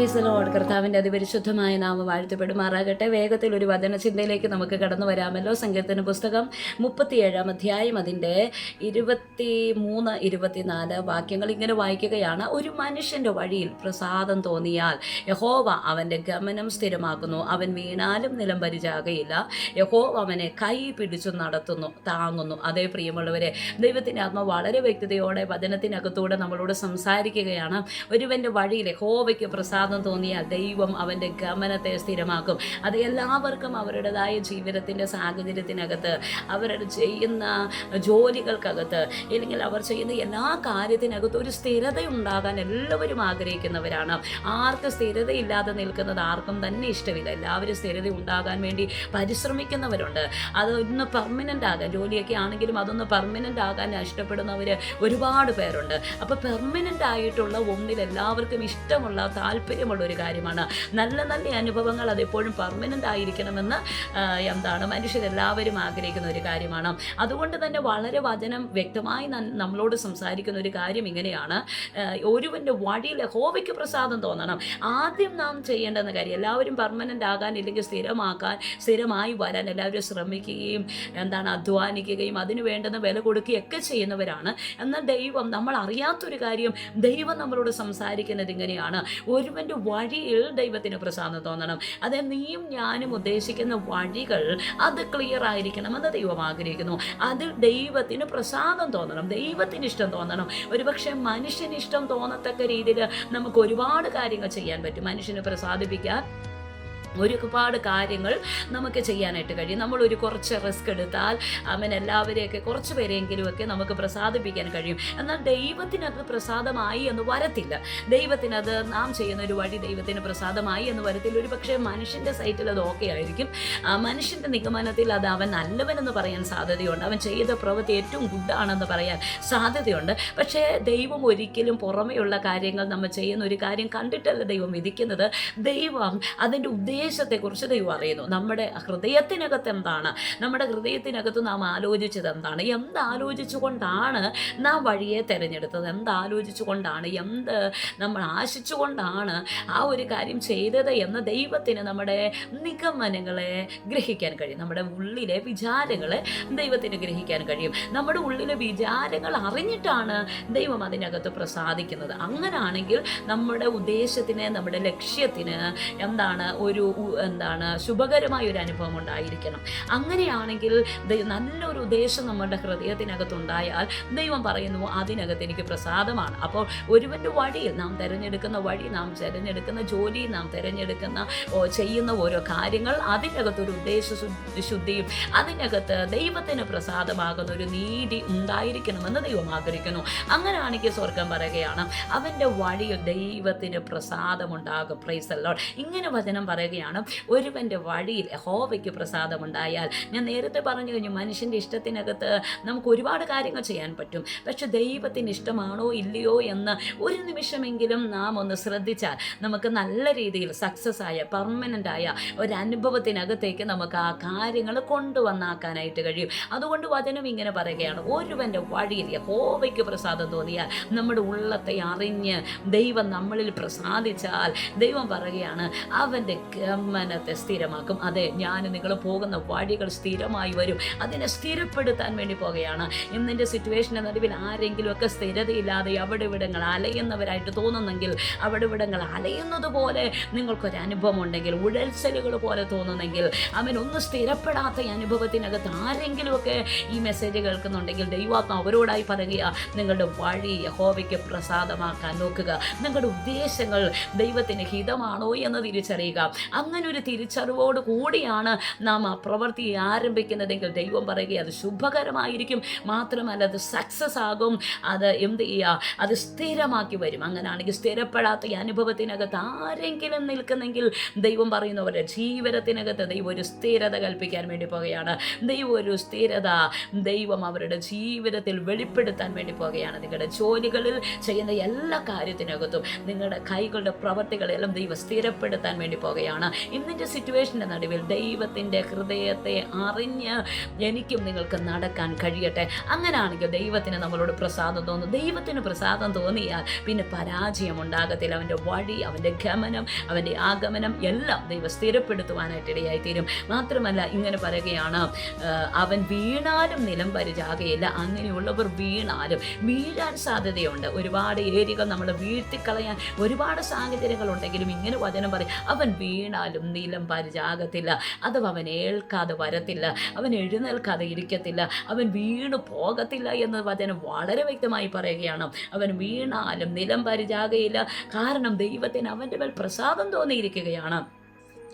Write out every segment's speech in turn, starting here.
ഈസലോട് കർത്താവിന്റെ അതിപരിശുദ്ധമായ നാമം വാഴ്ത്തപ്പെടുമാറാകട്ടെ. വേഗത്തിൽ ഒരു വചന ചിന്തയിലേക്ക് നമുക്ക് കടന്നു വരാമല്ലോ. സങ്കീർത്തന പുസ്തകം മുപ്പത്തിയേഴാം അധ്യായം അതിന്റെ ഇരുപത്തി മൂന്ന് ഇരുപത്തിനാല് വാക്യങ്ങൾ ഇങ്ങനെ വായിക്കുകയാണ്. ഒരു മനുഷ്യന്റെ വഴിയിൽ പ്രസാദം തോന്നിയാൽ യഹോവ അവന്റെ ഗമനം സ്ഥിരമാക്കുന്നു. അവൻ വീണാലും നിലം പരിചാകയില്ല. യഹോവ അവനെ കൈ പിടിച്ചു നടത്തുന്നു താങ്ങുന്നു. അതേ പ്രിയമുള്ളവരെ ദൈവത്തിന്റെ ആത്മ വളരെ വ്യക്തതയോടെ വചനത്തിനകത്തൂടെ നമ്മളോട് സംസാരിക്കുകയാണ്. ഒരുവന്റെ വഴിയിൽ യഹോവയ്ക്ക് പ്രസാദം തോന്നിയാൽ ദൈവം അവന്റെ ഗമനത്തെ സ്ഥിരമാക്കും. അത് എല്ലാവർക്കും അവരുടേതായ ജീവിതത്തിന്റെ സാഹചര്യത്തിനകത്ത് അവരുടെ ചെയ്യുന്ന ജോലികൾക്കകത്ത് അല്ലെങ്കിൽ അവർ ചെയ്യുന്ന എല്ലാ കാര്യത്തിനകത്തും ഒരു സ്ഥിരത ഉണ്ടാകാൻ എല്ലാവരും ആഗ്രഹിക്കുന്നവരാണ്. ആർക്ക് സ്ഥിരതയില്ലാതെ നിൽക്കുന്നത് ആർക്കും തന്നെ ഇഷ്ടമില്ല. എല്ലാവരും സ്ഥിരത ഉണ്ടാകാൻ വേണ്ടി പരിശ്രമിക്കുന്നവരുണ്ട്. അതൊന്ന് പെർമനന്റ് ആകാൻ ജോലിയൊക്കെ ആണെങ്കിലും അതൊന്ന് പെർമനന്റ് ആകാൻ ഇഷ്ടപ്പെടുന്നവർ ഒരുപാട് പേരുണ്ട്. അപ്പോൾ പെർമനന്റ് ആയിട്ടുള്ള ഒന്നിൽ എല്ലാവർക്കും ഇഷ്ടമുള്ള താല്പര്യമുള്ള ഒരു കാര്യമാണ്. നല്ല നല്ല അനുഭവങ്ങൾ അതെപ്പോഴും പെർമനന്റ് ആയിരിക്കണമെന്ന് എന്താണ് മനുഷ്യരെല്ലാവരും ആഗ്രഹിക്കുന്ന ഒരു കാര്യമാണ്. അതുകൊണ്ട് തന്നെ വളരെ വചനം വ്യക്തമായി നമ്മളോട് സംസാരിക്കുന്ന ഒരു കാര്യം ഇങ്ങനെയാണ്. ഒരുവന്റെ വഴിയിൽ ഹോവയ്ക്ക് പ്രസാദം തോന്നണം. ആദ്യം നാം ചെയ്യേണ്ടെന്ന കാര്യം എല്ലാവരും പെർമനന്റ് ആകാൻ ഇല്ലെങ്കിൽ സ്ഥിരമാക്കാൻ സ്ഥിരമായി വരാൻ എല്ലാവരും ശ്രമിക്കുകയും എന്താണ് അധ്വാനിക്കുകയും അതിനു വേണ്ടുന്ന വില കൊടുക്കുകയൊക്കെ ചെയ്യുന്നവരാണ്. എന്നാൽ ദൈവം നമ്മൾ അറിയാത്തൊരു കാര്യം ദൈവം നമ്മളോട് സംസാരിക്കുന്നത് ഇങ്ങനെയാണ്. ഒരുവന്റെ വഴിയിൽ ദൈവത്തിന് പ്രസാദം തോന്നണം. അത് നീയും ഞാനും ഉദ്ദേശിക്കുന്ന വഴികൾ അത് ക്ലിയർ ആയിരിക്കണമെന്ന് ദൈവം ആഗ്രഹിക്കുന്നു. അതിൽ ദൈവത്തിന് പ്രസാദം തോന്നണം ദൈവത്തിന് ഇഷ്ടം തോന്നണം. ഒരുപക്ഷെ മനുഷ്യന് ഇഷ്ടം തോന്നത്തക്ക രീതിയിൽ നമുക്ക് ഒരുപാട് കാര്യങ്ങൾ ചെയ്യാൻ പറ്റും. മനുഷ്യനെ പ്രസാദിപ്പിക്കാൻ ഒരുപാട് കാര്യങ്ങൾ നമുക്ക് ചെയ്യാനായിട്ട് കഴിയും. നമ്മൾ ഒരു കുറച്ച് റിസ്ക് എടുത്താൽ അവൻ എല്ലാവരെയൊക്കെ കുറച്ച് പേരെങ്കിലുമൊക്കെ നമുക്ക് പ്രസാദിപ്പിക്കാൻ കഴിയും. എന്നാൽ ദൈവത്തിനത് പ്രസാദമായി എന്ന് വരത്തില്ല. ദൈവത്തിനത് നാം ചെയ്യുന്ന ഒരു വഴി ദൈവത്തിന് പ്രസാദമായി എന്ന് വരത്തില്ല. ഒരു പക്ഷേ മനുഷ്യന്റെ സൈറ്റിൽ അത് ഓക്കെ ആയിരിക്കും. മനുഷ്യന്റെ നിഗമനത്തിൽ അത് അവൻ നല്ലവനെന്ന് പറയാൻ സാധ്യതയുണ്ട്. അവൻ ചെയ്ത പ്രവൃത്തി ഏറ്റവും ഗുഡാണെന്ന് പറയാൻ സാധ്യതയുണ്ട്. പക്ഷേ ദൈവം ഒരിക്കലും പുറമെയുള്ള കാര്യങ്ങൾ നമ്മൾ ചെയ്യുന്ന ഒരു കാര്യം കണ്ടിട്ടല്ല ദൈവം വിധിക്കുന്നത്. ദൈവം അതിന്റെ ഉദ്ദേശത്തെക്കുറിച്ച് ദൈവം അറിയുന്നു. നമ്മുടെ ഹൃദയത്തിനകത്ത് എന്താണ് നമ്മുടെ ഹൃദയത്തിനകത്ത് നാം ആലോചിച്ചത് എന്താണ്? എന്താലോചിച്ചുകൊണ്ടാണ് നാം വഴിയെ തിരഞ്ഞെടുത്തത്? എന്താലോചിച്ചുകൊണ്ടാണ് എന്ത് നമ്മൾ ആശിച്ചുകൊണ്ടാണ് ആ ഒരു കാര്യം ചെയ്തത് എന്ന് ദൈവത്തിന് നമ്മുടെ നിഗമനങ്ങളെ ഗ്രഹിക്കാൻ കഴിയും. നമ്മുടെ ഉള്ളിലെ വിചാരങ്ങളെ ദൈവത്തിന് ഗ്രഹിക്കാൻ കഴിയും. നമ്മുടെ ഉള്ളിലെ വിചാരങ്ങൾ അറിഞ്ഞിട്ടാണ് ദൈവം അതിനകത്ത് പ്രസാദിക്കുന്നത്. അങ്ങനാണെങ്കിൽ നമ്മുടെ ഉദ്ദേശത്തിന് നമ്മുടെ ലക്ഷ്യത്തിന് എന്താണ് ഒരു എന്താണ് ശുഭകരമായ ഒരു അനുഭവം ഉണ്ടായിരിക്കണം. അങ്ങനെയാണെങ്കിൽ നല്ലൊരു ഉദ്ദേശം നമ്മുടെ ഹൃദയത്തിനകത്തുണ്ടായാൽ ദൈവം പറയുന്നു അതിനകത്ത് എനിക്ക് പ്രസാദമാണ്. അപ്പോൾ ഒരുവന്റെ വഴിയിൽ നാം തിരഞ്ഞെടുക്കുന്ന വഴി നാം തിരഞ്ഞെടുക്കുന്ന ജോലി നാം തിരഞ്ഞെടുക്കുന്ന ചെയ്യുന്ന ഓരോ കാര്യങ്ങൾ അതിനകത്തൊരു ഉദ്ദേശ ശുദ്ധിയും അതിനകത്ത് ദൈവത്തിന് പ്രസാദമാകുന്ന ഒരു നീതി ഉണ്ടായിരിക്കണമെന്ന് ദൈവം ആഗ്രഹിക്കുന്നു. അങ്ങനെയാണെങ്കിൽ സ്വർഗം പറയുകയാണ് അവന്റെ വഴിയിൽ ദൈവത്തിന് പ്രസാദമുണ്ടാകും. പ്രൈസല്ലോ ഇങ്ങനെ വചനം പറയുകയാണ് ഒരുവന്റെ വഴിയിൽ ഹോവയ്ക്ക് പ്രസാദമുണ്ടായാൽ ഞാൻ നേരത്തെ പറഞ്ഞു കഴിഞ്ഞു മനുഷ്യന്റെ ഇഷ്ടത്തിനകത്ത് നമുക്ക് ഒരുപാട് കാര്യങ്ങൾ ചെയ്യാൻ പറ്റും. പക്ഷെ ദൈവത്തിന് ഇഷ്ടമാണോ ഇല്ലയോ എന്ന് ഒരു നിമിഷമെങ്കിലും നാം ഒന്ന് ശ്രദ്ധിച്ചാൽ നമുക്ക് നല്ല രീതിയിൽ സക്സസ് ആയ പെർമനന്റ് ആയ ഒരു അനുഭവത്തിനകത്തേക്ക് നമുക്ക് ആ കാര്യങ്ങൾ കൊണ്ടുവന്നാക്കാനായിട്ട് കഴിയും. അതുകൊണ്ട് വചനം ഇങ്ങനെ പറയുകയാണ് ഒരുവന്റെ വഴിയിൽ ഹോവയ്ക്ക് പ്രസാദം തോന്നിയാൽ നമ്മുടെ ഉള്ളത്തെ അറിഞ്ഞ് ദൈവം നമ്മളിൽ പ്രസാദിച്ചാൽ ദൈവം പറയുകയാണ് അവന്റെ ഗമനത്തെ സ്ഥിരമാക്കും. അതെ ഞാൻ നിങ്ങൾ പോകുന്ന വഴികൾ സ്ഥിരമായി വരും. അതിനെ സ്ഥിരപ്പെടുത്താൻ വേണ്ടി പോകുകയാണ്. ഇന്നിന്റെ സിറ്റുവേഷന്റെ നടുവിൽ ആരെങ്കിലുമൊക്കെ സ്ഥിരതയില്ലാതെ അവിടെ ഇവിടങ്ങൾ അലയുന്നവരായിട്ട് തോന്നുന്നെങ്കിൽ അവിടെ ഇവിടങ്ങൾ അലയുന്നത് പോലെ നിങ്ങൾക്കൊരു അനുഭവം ഉണ്ടെങ്കിൽ ഉഴൽച്ചലുകൾ പോലെ തോന്നുന്നെങ്കിൽ അവനൊന്നും സ്ഥിരപ്പെടാത്ത അനുഭവത്തിനകത്ത് ആരെങ്കിലുമൊക്കെ ഈ മെസ്സേജ് കേൾക്കുന്നുണ്ടെങ്കിൽ ദൈവാത്മ അവരോടായി പറയുക നിങ്ങളുടെ വഴി യഹോവയ്ക്ക് പ്രസാദമാക്കാൻ നോക്കുക. നിങ്ങളുടെ ഉദ്ദേശങ്ങൾ ദൈവത്തിന് ഹിതമാണോ എന്ന് തിരിച്ചറിയുക. അങ്ങനെ ഒരു തിരിച്ചറിവോട് കൂടിയാണ് നാം ആ പ്രവൃത്തി ആരംഭിക്കുന്നതെങ്കിൽ ദൈവം പറയുക അത് ശുഭകരമായിരിക്കും. മാത്രമല്ല അത് സക്സസ് ആകും. അത് എന്ത് ചെയ്യുക അത് സ്ഥിരമാക്കി വരും. അങ്ങനെയാണെങ്കിൽ സ്ഥിരപ്പെടാത്ത ഈ അനുഭവത്തിനകത്ത് ആരെങ്കിലും നിൽക്കുന്നെങ്കിൽ ദൈവം പറയുന്ന പോലെ ജീവിതത്തിനകത്ത് ദൈവം ഒരു സ്ഥിരത കൽപ്പിക്കാൻ വേണ്ടി പോവുകയാണ് ദൈവം ഒരു സ്ഥിരത ദൈവം അവരുടെ ജീവിതത്തിൽ വെളിപ്പെടുത്താൻ വേണ്ടി പോവുകയാണ് നിങ്ങളുടെ ജോലികളിൽ ചെയ്യുന്ന എല്ലാ കാര്യത്തിനകത്തും നിങ്ങളുടെ കൈകളുടെ പ്രവർത്തികളെല്ലാം ദൈവം സ്ഥിരപ്പെടുത്താൻ വേണ്ടി പറയുകയാണ് ഇന്നിന്റെ സിറ്റുവേഷന്റെ നടുവിൽ ദൈവത്തിന്റെ ഹൃദയത്തെ അറിഞ്ഞ് എനിക്കും നിങ്ങൾക്ക് നടക്കാൻ കഴിയട്ടെ. അങ്ങനെയാണെങ്കിൽ ദൈവത്തിന് നമ്മളോട് പ്രസാദം തോന്നും. ദൈവത്തിന് പ്രസാദം തോന്നിയാൽ പിന്നെ പരാജയം ഉണ്ടാകത്തില്ല. അവന്റെ വഴി അവന്റെ ഗമനം അവന്റെ ആഗമനം എല്ലാം ദൈവം സ്ഥിരപ്പെടുത്തുവാനായിട്ട് ഇടയായി മാത്രമല്ല ഇങ്ങനെ പറയുകയാണ് അവൻ വീണാലും നിലം പരിചാകയില്ല. അങ്ങനെയുള്ളവർ വീണാലും വീഴാൻ സാധ്യതയുണ്ട്. ഒരുപാട് ഏരികൾ നമ്മൾ വീഴ്ത്തിക്കളയാൻ ഒരുപാട് സാഹചര്യങ്ങൾ ഉണ്ടെങ്കിലും ഇങ്ങനെ വചനം പറയും. അവൻ വീണാലും നീലം പരിചാകത്തില്ല അഥവാ അവൻ ഏൽക്കാതെ വരത്തില്ല അവൻ എഴുന്നേൽക്കാതെ ഇരിക്കത്തില്ല അവൻ വീണു പോകത്തില്ല എന്ന് വചനം വളരെ വ്യക്തമായി പറയുകയാണ്. അവൻ വീണാലും നിലം പരിചാകയില്ല കാരണം ദൈവത്തിന് അവന്റെ മേൽ പ്രസാദം തോന്നിയിരിക്കുകയാണ്.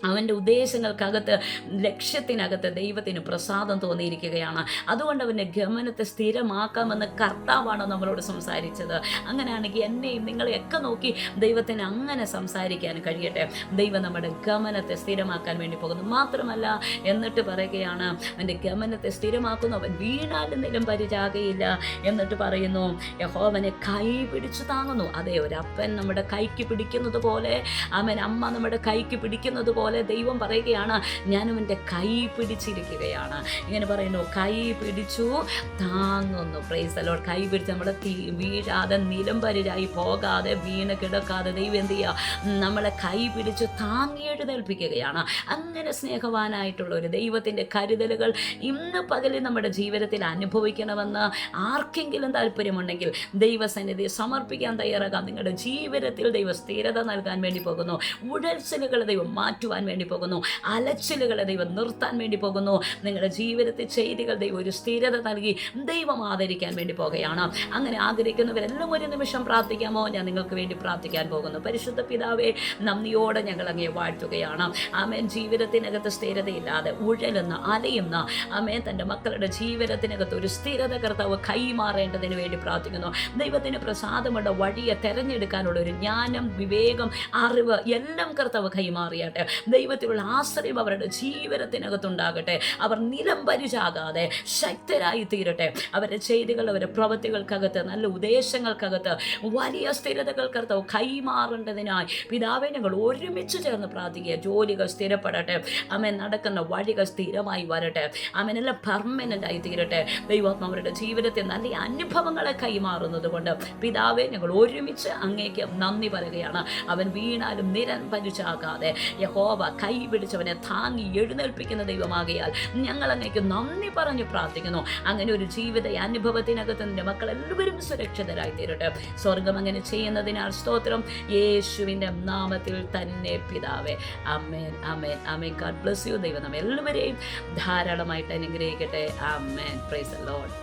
അവന്റെ ഉദ്ദേശങ്ങൾക്കകത്ത് ലക്ഷ്യത്തിനകത്ത് ദൈവത്തിന് പ്രസാദം തോന്നിയിരിക്കുകയാണ്. അതുകൊണ്ട് അവന്റെ ഗമനത്തെ സ്ഥിരമാക്കാമെന്ന് കർത്താവാണ് നമ്മളോട് സംസാരിച്ചത്. അങ്ങനെയാണെങ്കിൽ എന്നെയും നിങ്ങളെയൊക്കെ നോക്കി ദൈവത്തിന് അങ്ങനെ സംസാരിക്കാൻ കഴിയട്ടെ. ദൈവം നമ്മുടെ ഗമനത്തെ സ്ഥിരമാക്കാൻ വേണ്ടി പോകുന്നു. മാത്രമല്ല എന്നിട്ട് പറയുകയാണ് അവന്റെ ഗമനത്തെ സ്ഥിരമാക്കുന്നു. അവൻ വീണാലും നിലം പരിചാകയില്ല. എന്നിട്ട് പറയുന്നു യഹോവനെ കൈ പിടിച്ചു താങ്ങുന്നു. അതെ ഒരപ്പൻ നമ്മുടെ കൈക്ക് പിടിക്കുന്നത് പോലെ അവൻ അമ്മ നമ്മുടെ കൈക്ക് പിടിക്കുന്നത് പോലെ ദൈവം പറയുകയാണ് ഞാനും എന്റെ കൈ പിടിച്ചിരിക്കുകയാണ്. ഇങ്ങനെ പറയുന്നു കൈ പിടിച്ചു താങ്ങുന്നു. പ്രൈസ് അല്ലോ കൈ പിടിച്ച് നമ്മുടെ തീ വീഴാതെ നിലംപരിരായി പോകാതെ വീണ് കിടക്കാതെ ദൈവം എന്ത് ചെയ്യുക നമ്മളെ കൈ പിടിച്ച് താങ്ങി എഴുന്നേൽപ്പിക്കുകയാണ്. അങ്ങനെ സ്നേഹവാനായിട്ടുള്ള ഒരു ദൈവത്തിന്റെ കരുതലുകൾ ഇന്ന് പകലിൽ നമ്മുടെ ജീവിതത്തിൽ അനുഭവിക്കണമെന്ന് ആർക്കെങ്കിലും താല്പര്യമുണ്ടെങ്കിൽ ദൈവസന്നിധി സമർപ്പിക്കാൻ തയ്യാറാകാം നിങ്ങളുടെ ജീവിതത്തിൽ ദൈവ സ്ഥിരത നൽകാൻ വേണ്ടി പോകുന്നു. ഉഴൽച്ചലുകളെ ദൈവം മാറ്റുവാൻ വേണ്ടി പോകുന്നു. അലച്ചിലുകളെ ദൈവം നിർത്താൻ വേണ്ടി പോകുന്നു. നിങ്ങളുടെ ജീവിതത്തെ ചെയ്തികൾ ദൈവം ഒരു സ്ഥിരത നൽകി ദൈവം ആദരിക്കാൻ വേണ്ടി പോകുകയാണ്. അങ്ങനെ ആഗ്രഹിക്കുന്നവരെല്ലാം ഒരു നിമിഷം പ്രാർത്ഥിക്കാമോ? ഞാൻ നിങ്ങൾക്ക് വേണ്ടി പ്രാർത്ഥിക്കാൻ പോകുന്നു. പരിശുദ്ധ പിതാവേ നന്ദിയോടെ ഞങ്ങൾ അങ്ങേ വാഴ്ത്തുകയാണ്. ആമേൻ. ജീവിതത്തിനകത്ത് സ്ഥിരതയില്ലാതെ ഉഴലുന്ന അലയുന്ന ആമേൻ. തന്റെ മക്കളുടെ ജീവിതത്തിനകത്ത് ഒരു സ്ഥിരത കർത്താവ് കൈമാറേണ്ടതിന് വേണ്ടി പ്രാർത്ഥിക്കുന്നു. ദൈവത്തിന് പ്രസാദമുള്ള വഴിയെ തെരഞ്ഞെടുക്കാനുള്ള ഒരു ജ്ഞാനം വിവേകം അറിവ് എല്ലാം കർത്താവ് കൈമാറിയാട്ടെ. ദൈവത്തിലുള്ള ആശ്രയം അവരുടെ ജീവിതത്തിനകത്തുണ്ടാകട്ടെ അവർ നിലം പരിചാകാതെ ശക്തരായി തീരട്ടെ. അവരുടെ ചെയ്തികൾ അവരുടെ പ്രവൃത്തികൾക്കകത്ത് നല്ല ഉദ്ദേശങ്ങൾക്കകത്ത് വലിയ സ്ഥിരതകൾക്കകത്ത് കൈമാറേണ്ടതിനായി പിതാവെ ഞങ്ങൾ ഒരുമിച്ച് ചേർന്ന് പ്രാർത്ഥിക്കുക. ജോലികൾ സ്ഥിരപ്പെടട്ടെ. അമ്മ നടക്കുന്ന വഴികൾ സ്ഥിരമായി വരട്ടെ. അമ്മനെല്ലാം പെർമനന്റ് ആയി തീരട്ടെ. ദൈവം അവരുടെ ജീവിതത്തിൽ നല്ല അനുഭവങ്ങളെ കൈമാറുന്നത് കൊണ്ട് പിതാവെ ഞങ്ങൾ ഒരുമിച്ച് അങ്ങേക്ക് നന്ദി പറയുകയാണ്. അവൻ വീണാലും നിരൻ പരിചാകാതെ. യഹോവ കൈ പിടിച്ചവനെ താങ്ങി എഴുന്നേൽപ്പിക്കുന്ന ദൈവമാകിയാൽ ഞങ്ങൾ അങ്ങേക്ക് നന്ദി പറഞ്ഞ് പ്രാർത്ഥിക്കുന്നു. അങ്ങനെ ഒരു ജീവിത അനുഭവത്തിനകത്ത് നിന്റെ മക്കൾ എല്ലാവരും സുരക്ഷിതരായി തീരട്ടെ സ്വർഗം അങ്ങനെ ചെയ്യുന്നതിനാൽ സ്തോത്രം. യേശുവിന്റെ നാമത്തിൽ തന്നെ പിതാവേ. അമ്മേൻ അമ്മേൻ അമ്മേൻ ഗാഡ് ബ്ലസ് യു ദൈവം നമ്മെ എല്ലാവരെയും ധാരാളമായിട്ട് അനുഗ്രഹിക്കട്ടെ. അമ്മേൻ പ്രൈസ് ലോഡ്